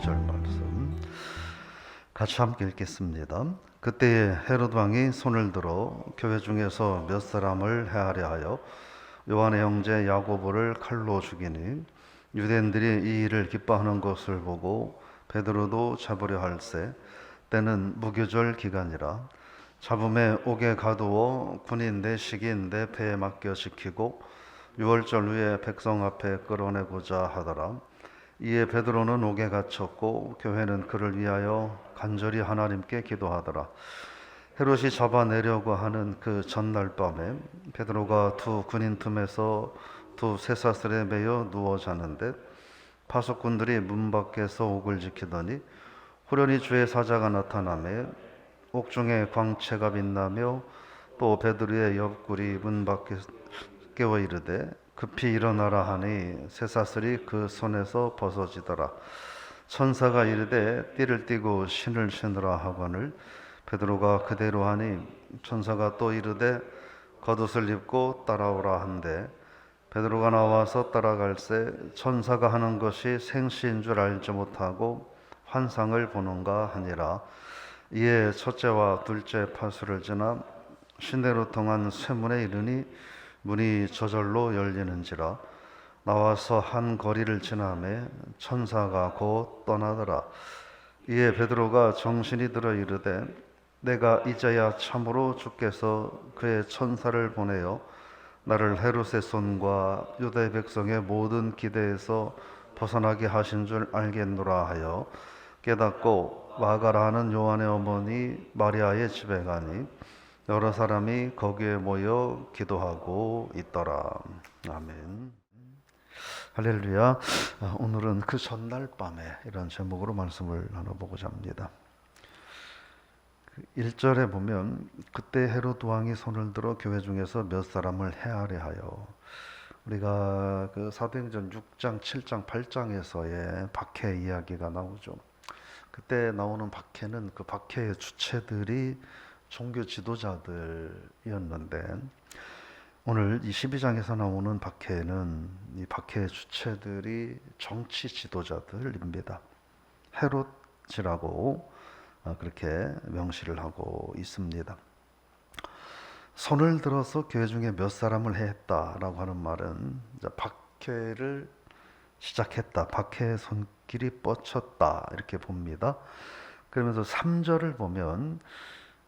1절에서 12절 말씀 같이 함께 읽겠습니다. 그때에 헤롯 왕이 손을 들어 교회 중에서 몇 사람을 해하려 하여 요한의 형제 야고보를 칼로 죽이니 유대인들이 이 일을 기뻐하는 것을 보고 베드로도 잡으려 할세 때는 무교절 기간이라 잡음에 옥에 가두어 군인 내식인 내 배에 맡겨 지키고 유월절 후에 백성 앞에 끌어내고자 하더라. 이에 베드로는 옥에 갇혔고 교회는 그를 위하여 간절히 하나님께 기도하더라. 헤롯이 잡아내려고 하는 그 전날 밤에 베드로가 두 군인 틈에서 두 쇠사슬에 매여 누워 자는데 파수꾼들이 문 밖에서 옥을 지키더니 후련히 주의 사자가 나타나매 옥중에 광채가 빛나며 또 베드로의 옆구리 문 밖에 깨워 이르되 급히 일어나라 하니 쇠사슬이 그 손에서 벗어지더라. 천사가 이르되 띠를 띠고 신을 신으라 하거늘 베드로가 그대로 하니 천사가 또 이르되 겉옷을 입고 따라오라 한데 베드로가 나와서 따라갈새 천사가 하는 것이 생시인 줄 알지 못하고 환상을 보는가 하니라. 이에 첫째와 둘째 파수를 지나 시내로 통한 쇠문에 이르니 문이 저절로 열리는지라 나와서 한 거리를 지나매 천사가 곧 떠나더라. 이에 베드로가 정신이 들어 이르되 내가 이제야 참으로 주께서 그의 천사를 보내어 나를 헤롯의 손과 유대 백성의 모든 기대에서 벗어나게 하신 줄 알겠노라 하여 깨닫고 마가라 하는 요한의 어머니 마리아의 집에 가니 여러 사람이 거기에 모여 기도하고 있더라. 아멘. 할렐루야. 아, 오늘은 그 전날 밤에 이런 제목으로 말씀을 나눠보고자 합니다. 1절에 보면 그때 헤롯 왕이 손을 들어 교회 중에서 몇 사람을 해하려 하여 우리가 그 사도행전 6장, 7장, 8장에서의 박해 이야기가 나오죠. 그때 나오는 박해는 그 박해의 주체들이 종교 지도자들이었는데 오늘 이 12장에서 나오는 박해는 이 박해의 주체들이 정치 지도자들입니다. 헤롯이라고 어, 그렇게 명시를 하고 있습니다. 손을 들어서 교회 중에 몇 사람을 해했다라고 하는 말은 박해를 시작했다. 박해의 손길이 뻗쳤다. 이렇게 봅니다. 그러면서 3절을 보면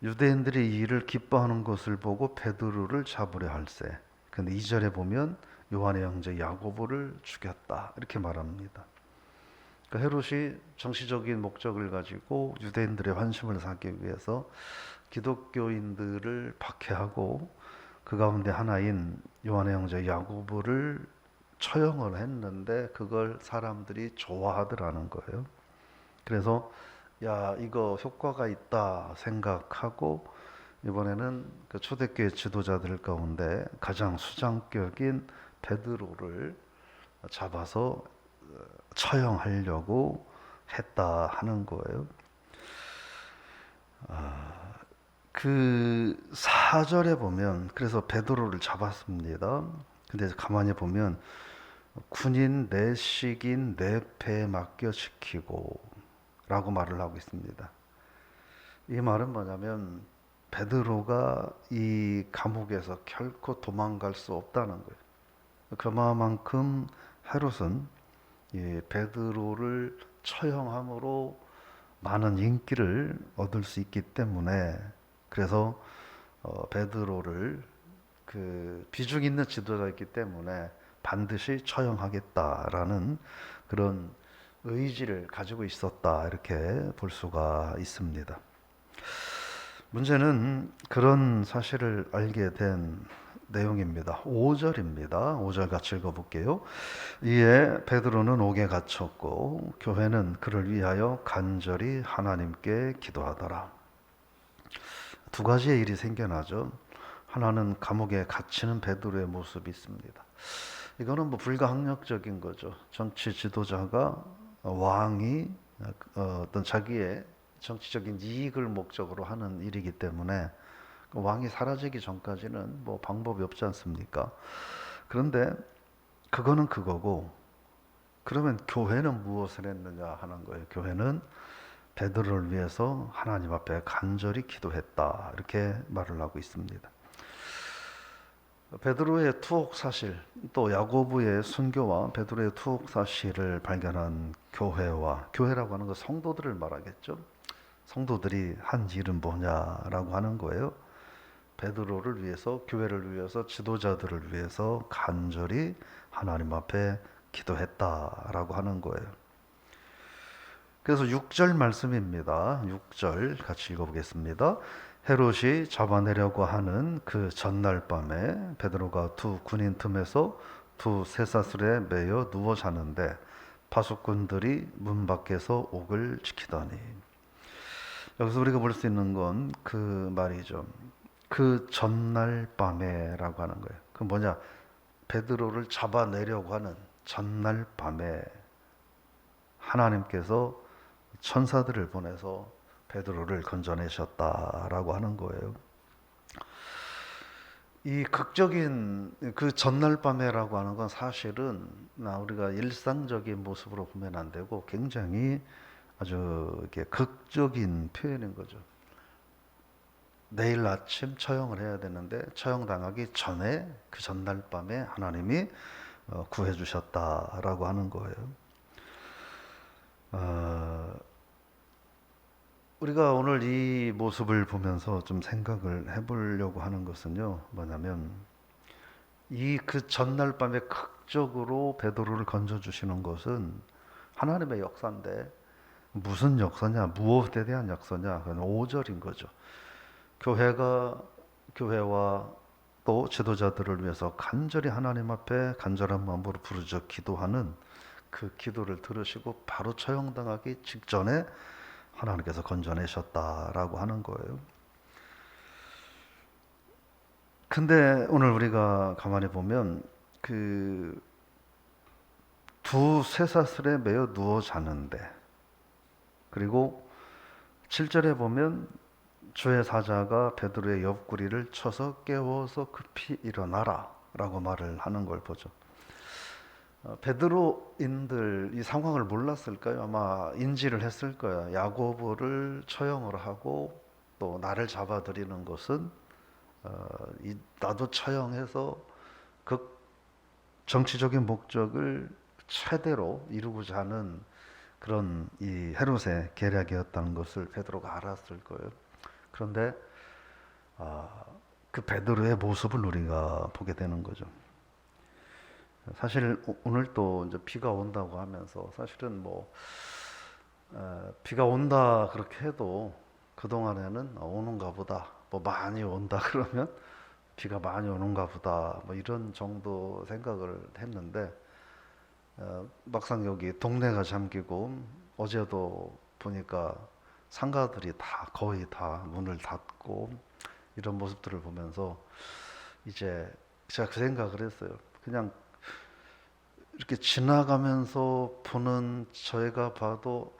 유대인들이 이 일을 기뻐하는 것을 보고 베드로를 잡으려 할세. 근데 2절에 보면 요한의 형제 야고보를 죽였다. 이렇게 말합니다. 그 헤롯이 정치적인 목적을 가지고 유대인들의 환심을 사기 위해서 기독교인들을 박해하고 그 가운데 하나인 요한의 형제 야고보를 처형을 했는데 그걸 사람들이 좋아하더라는 거예요. 그래서 야 이거 효과가 있다 생각하고 이번에는 그 초대교회 지도자들 가운데 가장 수장격인 베드로를 잡아서 처형하려고 했다 하는 거예요. 아, 그 4절에 보면 그래서 베드로를 잡았습니다. 근데 가만히 보면 군인 내 식인 내 배에 맡겨 지키고 라고 말을 하고 있습니다. 이 말은 뭐냐면 베드로가 이 감옥에서 결코 도망갈 수 없다는 거예요. 그만큼 헤롯은 이 베드로를 처형함으로 많은 인기를 얻을 수 있기 때문에 그래서 어, 베드로를 그 비중 있는 지도자였기 때문에 반드시 처형하겠다라는 그런 의지를 가지고 있었다 이렇게 볼 수가 있습니다. 문제는 그런 사실을 알게 된 내용입니다. 5절입니다. 5절 같이 읽어볼게요. 이에 베드로는 옥에 갇혔고 교회는 그를 위하여 간절히 하나님께 기도하더라. 두 가지의 일이 생겨나죠. 하나는 감옥에 갇히는 베드로의 모습이 있습니다. 이거는 뭐 불가항력적인 거죠. 정치 지도자가 왕이 어떤 자기의 정치적인 이익을 목적으로 하는 일이기 때문에 그 왕이 사라지기 전까지는 뭐 방법이 없지 않습니까? 그런데 그거는 그거고 그러면 교회는 무엇을 했느냐 하는 거예요. 교회는 베드로를 위해서 하나님 앞에 간절히 기도했다. 이렇게 말을 하고 있습니다. 베드로의 투옥 사실, 또 야고보의 순교와 베드로의 투옥 사실을 발견한 교회와 교회라고 하는 건 성도들을 말하겠죠. 성도들이 한 일은 뭐냐라고 하는 거예요. 베드로를 위해서 교회를 위해서 지도자들을 위해서 간절히 하나님 앞에 기도했다라고 하는 거예요. 그래서 6절 말씀입니다. 6절 같이 읽어보겠습니다. 헤롯이 잡아내려고 하는 그 전날 밤에 베드로가 두 군인 틈에서 두 쇠사슬에 매여 누워 자는데 파수꾼들이 문 밖에서 옥을 지키더니 여기서 우리가 볼 수 있는 건 그 말이죠. 그 전날 밤에라고 하는 거예요. 그 뭐냐? 베드로를 잡아내려고 하는 전날 밤에 하나님께서 천사들을 보내서 베드로를 건져내셨다라고 하는 거예요. 이 극적인 그 전날 밤에라고 하는 건 사실은 나 우리가 일상적인 모습으로 보면 안 되고 굉장히 아주 이렇게 극적인 표현인 거죠. 내일 아침 처형을 해야 되는데 처형당하기 전에 그 전날 밤에 하나님이 어, 구해 주셨다라고 하는 거예요. 어, 우리가 오늘 이 모습을 보면서 좀 생각을 해보려고 하는 것은요, 뭐냐면 이 그 전날 밤에 극적으로 베드로를 건져 주시는 것은 하나님의 역사인데 무슨 역사냐, 무엇에 대한 역사냐, 그건 5절인 거죠. 교회가 교회와 또 지도자들을 위해서 간절히 하나님 앞에 간절한 마음으로 부르짖어 기도하는 그 기도를 들으시고 바로 처형당하기 직전에 하나님께서 건져내셨다라고 하는 거예요. 근데 오늘 우리가 가만히 보면 그 두 쇠사슬에 매여 누워 자는데 그리고 7절에 보면 주의 사자가 베드로의 옆구리를 쳐서 깨워서 급히 일어나라라고 말을 하는 걸 보죠. 어, 베드로인들 이 상황을 몰랐을까요? 아마 인지를 했을 거야. 야고보를 처형을 하고 또 나를 잡아들이는 것은 어, 이, 나도 처형해서 그 정치적인 목적을 최대로 이루고자 하는 그런 이 헤롯의 계략이었다는 것을 베드로가 알았을 거예요. 그런데 아, 그 베드로의 모습을 우리가 보게 되는 거죠. 사실 오- 오늘 또 이제 비가 온다고 하면서 사실은 뭐 어, 비가 온다 그렇게 해도 그 동안에는 어, 오는가 보다 뭐 많이 온다 그러면 비가 많이 오는가 보다 뭐 이런 정도 생각을 했는데 어, 막상 여기 동네가 잠기고 어제도 보니까 상가들이 다 거의 다 문을 닫고 이런 모습들을 보면서 이제 제가 그 생각을 했어요. 그냥 이렇게 지나가면서 보는 저희가 봐도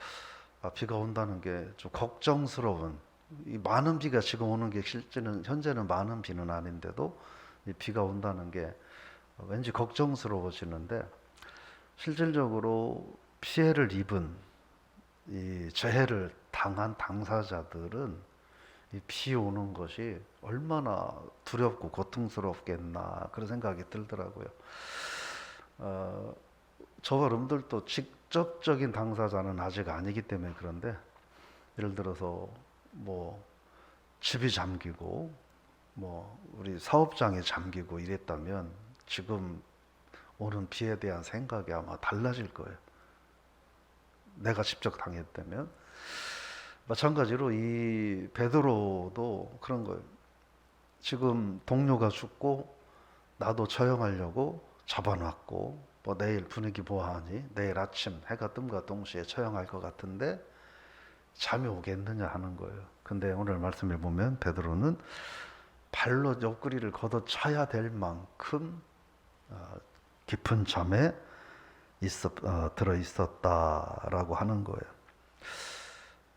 아, 비가 온다는 게 좀 걱정스러운 이 많은 비가 지금 오는 게 실제는 현재는 많은 비는 아닌데도 이 비가 온다는 게 왠지 걱정스러워지는데 실질적으로 피해를 입은 이 재해를 당한 당사자들은 이 비 오는 것이 얼마나 두렵고 고통스럽겠나 그런 생각이 들더라고요. 어, 저와 여러분들도 직접적인 당사자는 아직 아니기 때문에 그런데 예를 들어서 뭐 집이 잠기고 뭐 우리 사업장이 잠기고 이랬다면 지금 오는 비에 대한 생각이 아마 달라질 거예요. 내가 직접 당했다면 마찬가지로 이 베드로도 그런 거예요. 지금 동료가 죽고 나도 처형하려고 잡아놨고 뭐 내일 분위기 보아하니 내일 아침 해가 뜸과 동시에 처형할 것 같은데 잠이 오겠느냐 하는 거예요. 근데 오늘 말씀을 보면 베드로는 발로 옆구리를 걷어차야 될 만큼 어, 깊은 잠에 있었, 어, 들어 있었다라고 하는 거예요.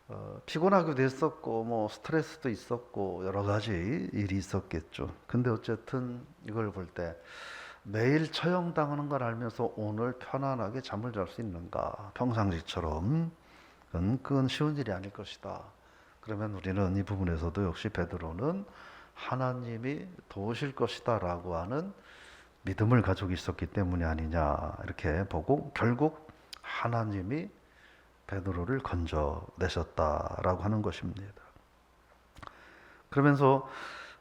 어, 피곤하기도 했었고 뭐 스트레스도 있었고 여러 가지 일이 있었겠죠. 근데 어쨌든 이걸 볼때 매일 처형당하는 걸 알면서 오늘 편안하게 잠을 잘 수 있는가? 평상시처럼 그건, 그건 쉬운 일이 아닐 것이다. 그러면 우리는 이 부분에서도 역시 베드로는 하나님이 도우실 것이다라고 하는 믿음을 가지고 있었기 때문이 아니냐 이렇게 보고 결국 하나님이 베드로를 건져내셨다라고 하는 것입니다. 그러면서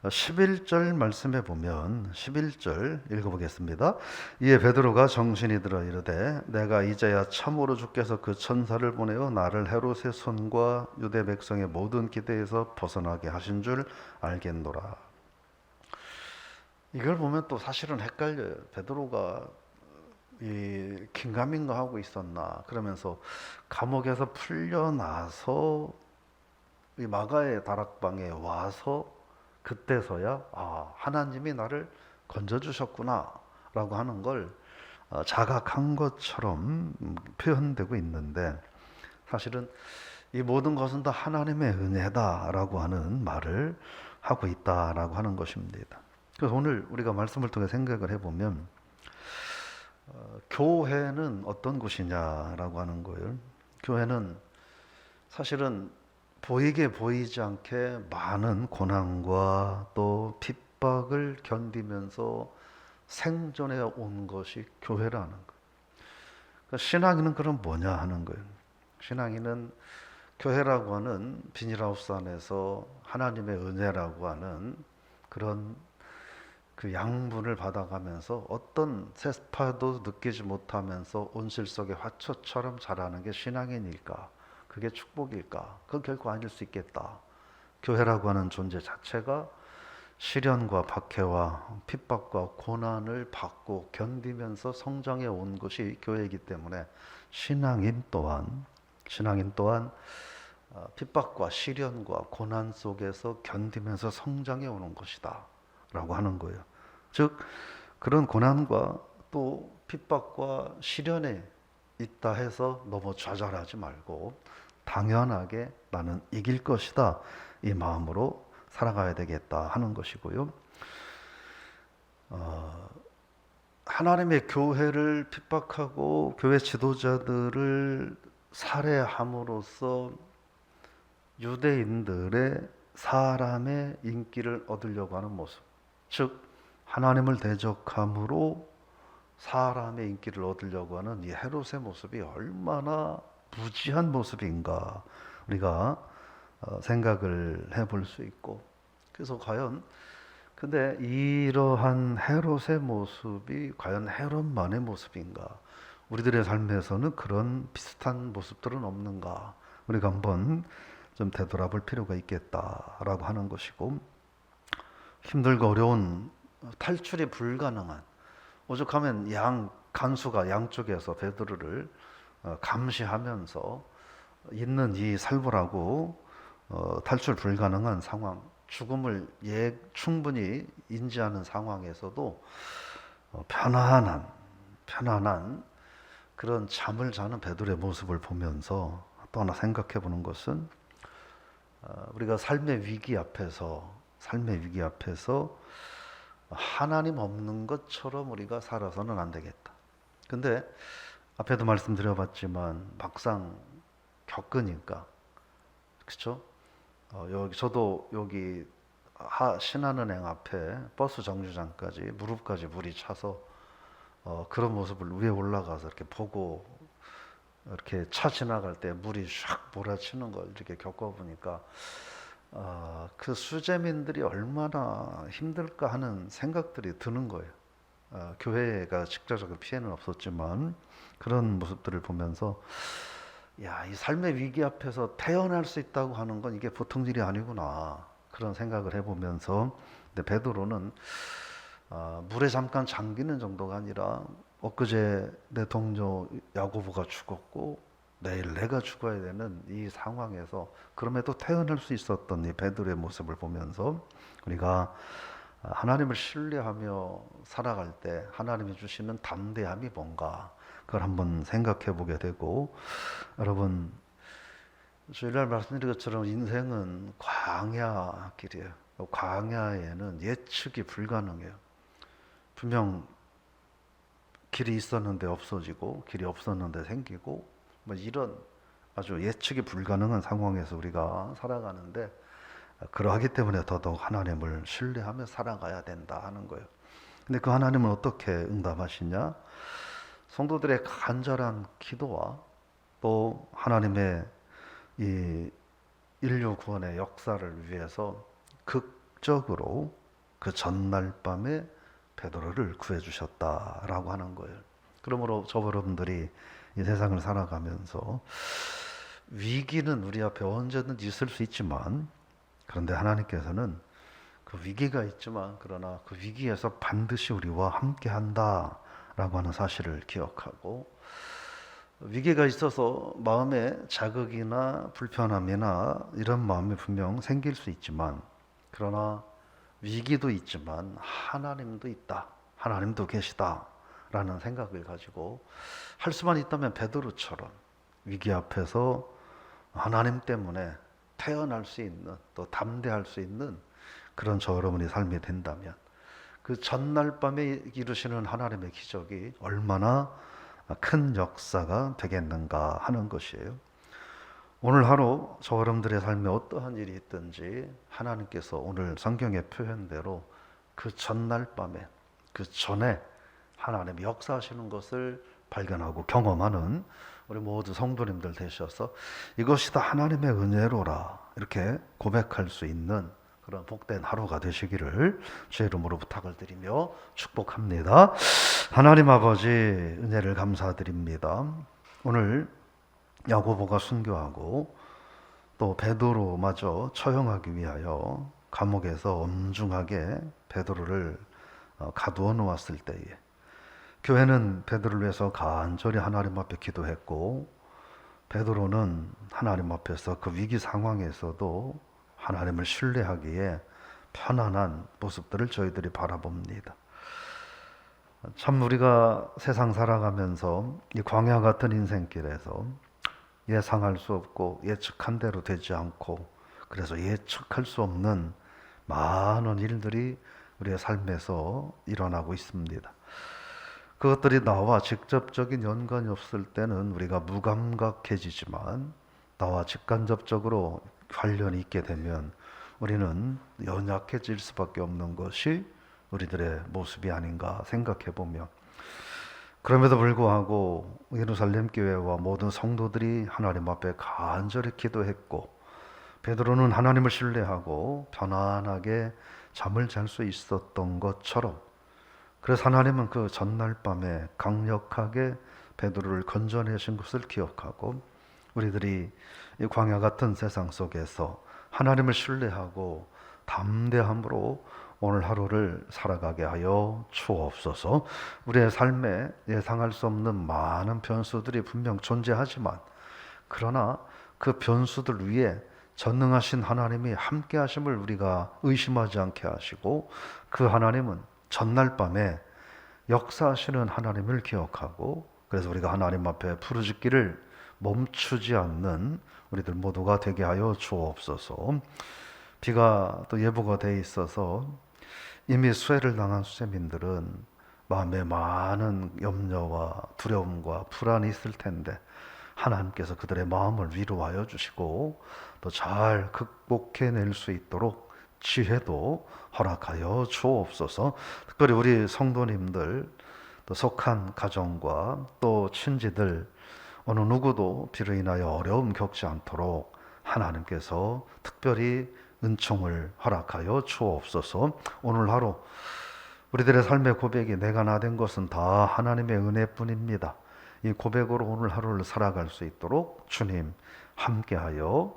11절 말씀에 보면 11절 읽어보겠습니다. 이에 베드로가 정신이 들어 이르되 내가 이제야 참으로 주께서 그 천사를 보내어 나를 헤롯의 손과 유대 백성의 모든 기대에서 벗어나게 하신 줄 알겠노라. 이걸 보면 또 사실은 헷갈려요. 베드로가 이 긴가민가 하고 있었나 그러면서 감옥에서 풀려나서 이 마가의 다락방에 와서 그때서야 아 하나님이 나를 건져 주셨구나라고 하는 걸 어, 자각한 것처럼 표현되고 있는데 사실은 이 모든 것은 다 하나님의 은혜다라고 하는 말을 하고 있다라고 하는 것입니다. 그래서 오늘 우리가 말씀을 통해 생각을 해보면 어, 교회는 어떤 곳이냐라고 하는 거예요. 교회는 사실은 보이게 보이지 않게 많은 고난과 또 핍박을 견디면서 생존해 온 것이 교회라는 거예요. 그러니까 신앙인은 그럼 뭐냐 하는 거예요. 신앙인은 교회라고 하는 비닐하우스 안에서 하나님의 은혜라고 하는 그런 그 양분을 받아가면서 어떤 세파도 느끼지 못하면서 온실 속의 화초처럼 자라는 게 신앙인일까? 그게 축복일까? 그건 결코 아닐 수 있겠다. 교회라고 하는 존재 자체가 시련과 박해와 핍박과 고난을 받고 견디면서 성장해 온 것이 교회이기 때문에 신앙인 또한 신앙인 또한 어, 핍박과 시련과 고난 속에서 견디면서 성장해 오는 것이다. 라고 하는 거예요. 즉, 그런 고난과 또 핍박과 시련에 있다 해서 너무 좌절하지 말고 당연하게 나는 이길 것이다. 이 마음으로 살아가야 되겠다 하는 것이고요. 어, 하나님의 교회를 핍박하고 교회 지도자들을 살해함으로써 유대인들의 사람의 인기를 얻으려고 하는 모습. 즉 하나님을 대적함으로 사람의 인기를 얻으려고 하는 이 헤롯의 모습이 얼마나 무지한 모습인가 우리가 어, 생각을 해볼 수 있고. 그래서 과연 근데 이러한 헤롯의 모습이 과연 헤롯만의 모습인가? 우리들의 삶에서는 그런 비슷한 모습들은 없는가? 우리가 한번 좀 되돌아볼 필요가 있겠다라고 하는 것이고. 힘들고 어려운 탈출이 불가능한 오죽하면 양 간수가 양쪽에서 베드로를 어, 감시하면서 있는 이 살벌하고 어, 탈출 불가능한 상황, 죽음을 예 충분히 인지하는 상황에서도 어, 편안한 편안한 그런 잠을 자는 베드로의 모습을 보면서 또 하나 생각해 보는 것은 어, 우리가 삶의 위기 앞에서 삶의 위기 앞에서 하나님 없는 것처럼 우리가 살아서는 안 되겠다. 근데 앞에도 말씀드려봤지만 막상 겪으니까 그렇죠? 어, 여기 저도 여기 하, 신한은행 앞에 버스 정류장까지 무릎까지 물이 차서 어, 그런 모습을 위에 올라가서 이렇게 보고 이렇게 차 지나갈 때 물이 샥 몰아치는 걸 이렇게 겪어보니까 어, 그 수재민들이 얼마나 힘들까 하는 생각들이 드는 거예요. 어, 교회가 직접적인 피해는 없었지만 그런 모습들을 보면서 야, 이 삶의 위기 앞에서 태어날 수 있다고 하는 건 이게 보통 일이 아니구나. 그런 생각을 해 보면서 근데 베드로는 어, 물에 잠깐 잠기는 정도가 아니라 엊그제 내 동료 야고보가 죽었고 내일 내가 죽어야 되는 이 상황에서 그럼에도 태어날 수 있었던 이 베드로의 모습을 보면서 우리가 하나님을 신뢰하며 살아갈 때 하나님이 주시는 담대함이 뭔가 그걸 한번 생각해 보게 되고 여러분 주일날 말씀드린 것처럼 인생은 광야 길이에요. 광야에는 예측이 불가능해요. 분명 길이 있었는데 없어지고 길이 없었는데 생기고 뭐 이런 아주 예측이 불가능한 상황에서 우리가 살아가는데 그러하기 때문에 더더욱 하나님을 신뢰하며 살아가야 된다 하는 거예요. 근데 그 하나님은 어떻게 응답하시냐? 성도들의 간절한 기도와 또 하나님의 이 인류 구원의 역사를 위해서 극적으로 그 전날 밤에 베드로를 구해 주셨다라고 하는 거예요. 그러므로 저 여러분들이 이 세상을 살아가면서 위기는 우리 앞에 언제든지 있을 수 있지만 그런데 하나님께서는 그 위기가 있지만 그러나 그 위기에서 반드시 우리와 함께 한다라고 하는 사실을 기억하고 위기가 있어서 마음에 자극이나 불편함이나 이런 마음이 분명 생길 수 있지만 그러나 위기도 있지만 하나님도 있다. 하나님도 계시다라는 생각을 가지고 할 수만 있다면 베드로처럼 위기 앞에서 하나님 때문에 태어날 수 있는 또 담대할 수 있는 그런 저 여러분의 삶이 된다면 그 전날 밤에 이루시는 하나님의 기적이 얼마나 큰 역사가 되겠는가 하는 것이에요. 오늘 하루 저 여러분들의 삶에 어떠한 일이 있든지 하나님께서 오늘 성경의 표현대로 그 전날 밤에 그 전에 하나님이 역사하시는 것을 발견하고 경험하는 우리 모두 성도님들 되셔서 이것이 다 하나님의 은혜로라 이렇게 고백할 수 있는 그런 복된 하루가 되시기를 주의 이름으로 부탁을 드리며 축복합니다. 하나님 아버지 은혜를 감사드립니다. 오늘 야고보가 순교하고 또 베드로마저 처형하기 위하여 감옥에서 엄중하게 베드로를 어, 가두어 놓았을 때에 교회는 베드로를 위해서 간절히 하나님 앞에 기도했고 베드로는 하나님 앞에서 그 위기 상황에서도 하나님을 신뢰하기에 편안한 모습들을 저희들이 바라봅니다. 참 우리가 세상 살아가면서 이 광야 같은 인생길에서 예상할 수 없고 예측한 대로 되지 않고 그래서 예측할 수 없는 많은 일들이 우리의 삶에서 일어나고 있습니다. 그것들이 나와 직접적인 연관이 없을 때는 우리가 무감각해지지만 나와 직간접적으로 관련이 있게 되면 우리는 연약해질 수밖에 없는 것이 우리들의 모습이 아닌가 생각해 보면 그럼에도 불구하고 예루살렘 교회와 모든 성도들이 하나님 앞에 간절히 기도했고 베드로는 하나님을 신뢰하고 편안하게 잠을 잘 수 있었던 것처럼 그래서 하나님은 그 전날 밤에 강력하게 베드로를 건져내신 것을 기억하고 우리들이 이 광야 같은 세상 속에서 하나님을 신뢰하고 담대함으로 오늘 하루를 살아가게 하여 주옵소서. 우리의 삶에 예상할 수 없는 많은 변수들이 분명 존재하지만 그러나 그 변수들 위에 전능하신 하나님이 함께 하심을 우리가 의심하지 않게 하시고 그 하나님은 전날 밤에 역사하시는 하나님을 기억하고 그래서 우리가 하나님 앞에 부르짖기를 멈추지 않는 우리들 모두가 되게 하여 주옵소서. 비가 또 예보가 돼 있어서 이미 수해를 당한 수재민들은 마음에 많은 염려와 두려움과 불안이 있을 텐데 하나님께서 그들의 마음을 위로하여 주시고 또 잘 극복해낼 수 있도록 지혜도 허락하여 주옵소서. 특별히 우리 성도님들 또 속한 가정과 또 친지들 어느 누구도 비로 인하여 어려움 겪지 않도록 하나님께서 특별히 은총을 허락하여 주옵소서. 오늘 하루 우리들의 삶의 고백이 내가 나 된 것은 다 하나님의 은혜뿐입니다. 이 고백으로 오늘 하루를 살아갈 수 있도록 주님 함께하여